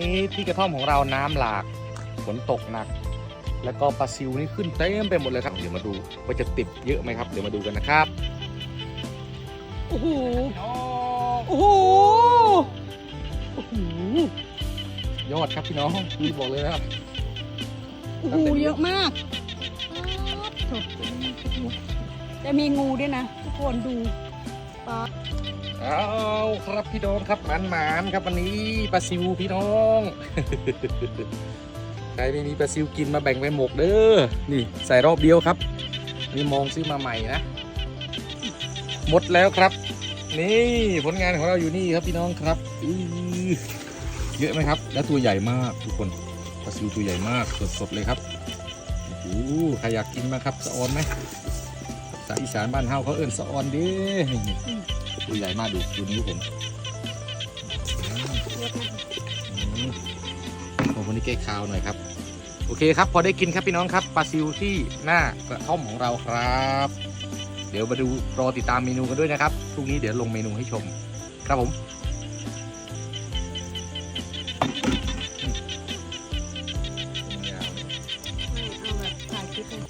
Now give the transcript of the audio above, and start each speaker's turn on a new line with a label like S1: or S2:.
S1: นี้ที่กระท่อมของเราน้ำหลากฝนตกหนัก แล้วก็ปลาซิวนี่ขึ้นเต็มไปหมดเลยครับ เดี๋ยวมาดูว่าจะติดเยอะไหมครับ เดี๋ยวมาดูกันนะครับ
S2: โอ้โหโอ้โหโอ้โห
S1: ยอดครับพี่น้องพี่บอกเลยนะครับ
S2: โอ้โหเยอะมากป๊าดโถจะมีงูด้วยนะ ทุกคนดูป๊าด
S1: เอาครับพี่น้องครับหมันหมานครับวันนี้ปลาซิวพี่น้อง ใครไม่มีปลาซิวกินมาแบ่งไปหมกเด้อนี่ใส่รอบเดียวครับ นี่มองซื้อมาใหม่นะ หมดแล้วครับ นี่ผลงานของเราอยู่นี่ครับพี่น้องครับเยอะไหมครับ แล้วตัวใหญ่มากทุกคนปลาซิวตัวใหญ่มากสดๆเลยครับโอ้ใครอยากกินมาครับสะออนไหมภาษาอีสานบ้านเฮาเขาเอิ้นสะออนเด้นี่ ตัวใหญ่มากดูดูนิ้วผมผมโอ้คนนี้แก้คาวหน่อยครับ โอเคครับ พอได้กินครับพี่น้องครับปลาซิวที่หน้ากระท่อมของเราครับ เดี๋ยวมาดูรอติดตามเมนูกันด้วยนะครับพรุ่งนี้เดี๋ยวลงเมนูให้ชม ครับผม